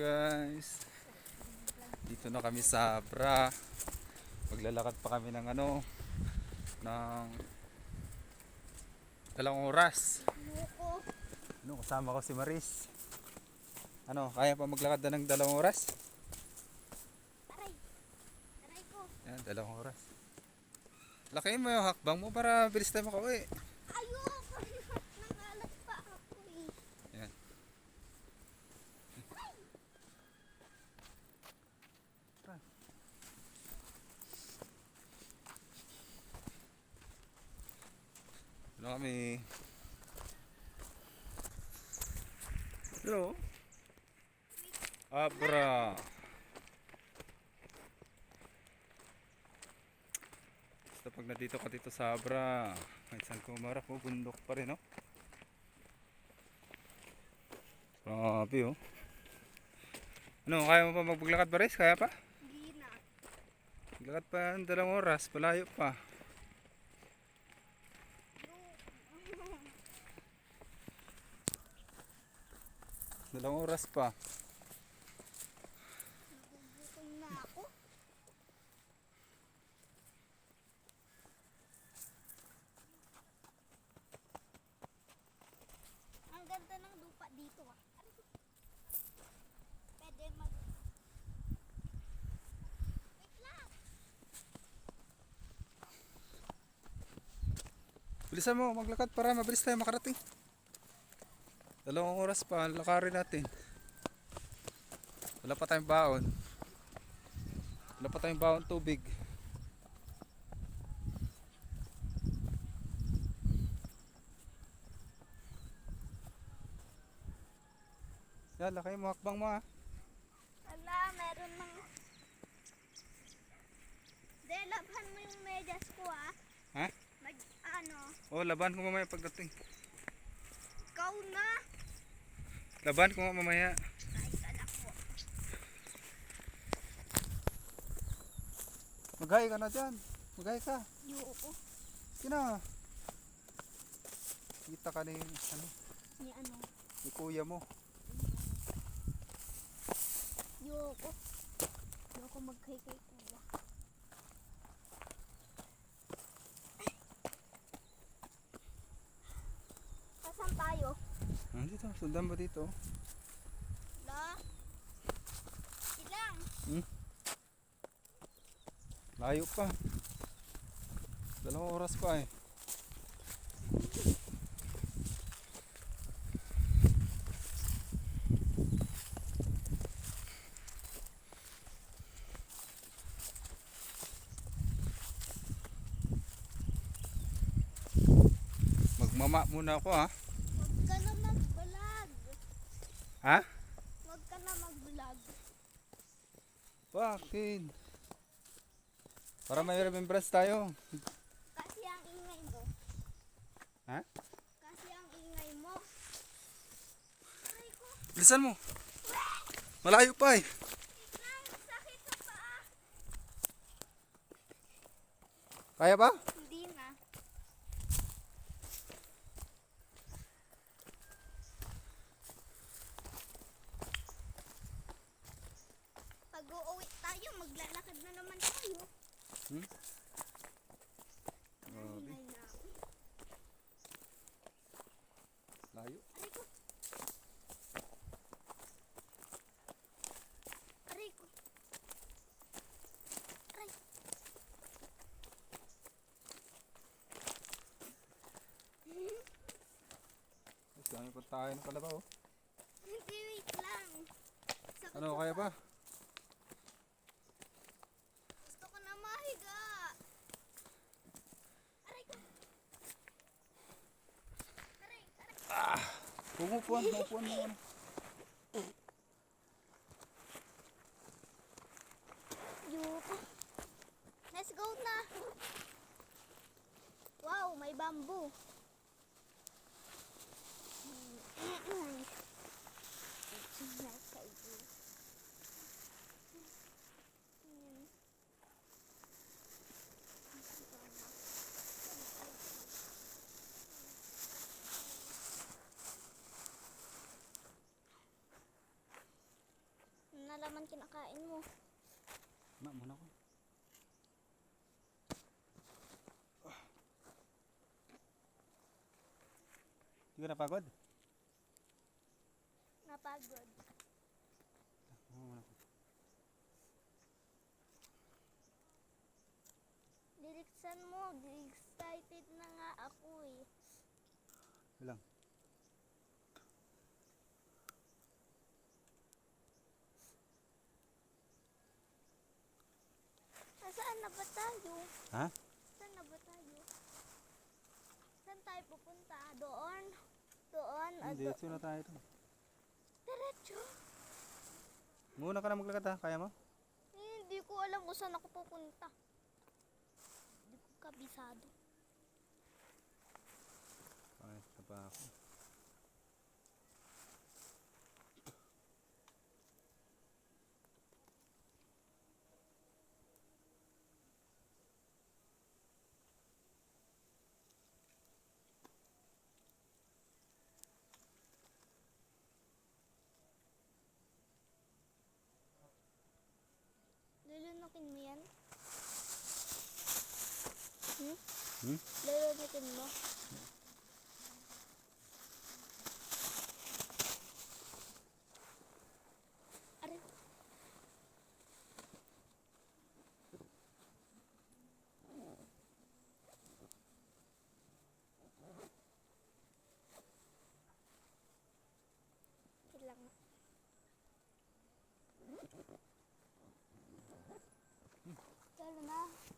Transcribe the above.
guys. Dito na kami sa Abra. Maglalakad pa kami ng ano ng dalawang oras. Ano, kasama ko si Maris. Ano, kaya pa maglakad na ng dalawang oras? Aray. Aray ko. Yan, dalawang oras. Lakayin mo yung hakbang mo para bilis tayo makauwi. Ayoko. Nangalat pa ako eh. Yan. Ano kami? Hello? Abra. Basta pag nandito ka dito sa Abra, kahit saan ko umarap mo, bundok pa rin, no? Grabe, oh. Ano, kaya mo pa magpaglakad ba, Res? Kaya pa? Hindi na. Maglakad pa ng dalawang oras, palayo pa. Dalawang oras pa. Nagugutom na ako. Ang ganda ng lupa dito ah. Pwede mag... Wait lang. Bilisan mo, maglakad para mabilis tayo makarating. Dalawang oras pa, lakarin natin. Wala pa tayong baon. Wala pa tayong baon tubig. Yan, lakay mo, hakbang mo ah. Wala, meron ng... De, labhan mo yung medyas ko ah. Ha? Mag, ano, Oh, laban ko mamaya pagdating. ikaw na. Laban ko nga mamaya. Ko. Maghay ka na dyan. Maghay ka. Yuko. Kina. Kita ka ni, ano, Ni ano? ni kuya mo. Yuko. Yuko magkay kay kuya. Saan tayo? Ah, dito, sundan mo dito. La? Ilang? Layo pa. Dalawang oras pa eh. Magmama muna ako ha. Huwag ka na mag-vlog. Ha? Huwag ka na mag-vlog. Bakit? Para may remembrance tayo. Kasi ang ingay mo. Ha? Kasi ang ingay mo. Bilisan mo. Malayo pa eh. Kaya ba? Hindi na. Pag uuwi tayo, maglalakad na naman tayo. Hmm? Grabe. Ingay na ako. Layo. Aray ko. Aray ko. Aray. Pa tayo ng kalabaw. oh. Hindi, wait lang. Sakit Ano, kaya pa? Gusto ko na mahiga. Aray ko. Aray, aray. Pumupuan, pumupuan mo. ano. Laman kinakain mo. Ma, muna ko. Hindi ka napagod? Napagod. Oo, muna ko. Diliksan mo. Excited na nga ako eh. Ilang? Na ba tayo? Ha? Saan na ba tayo? Saan tayo pupunta? Doon? Doon? Ah, Hindi, do- na tayo ito. Diretso? Muna ka na maglakad ha, kaya mo? Eh, Hindi ko alam kung saan ako pupunta. Hindi ko kabisado. Ay, isa pa ako. Lulunukin mo yan? Hmm? Hmm? Lulunukin mo? Aray. Kailangan. celana.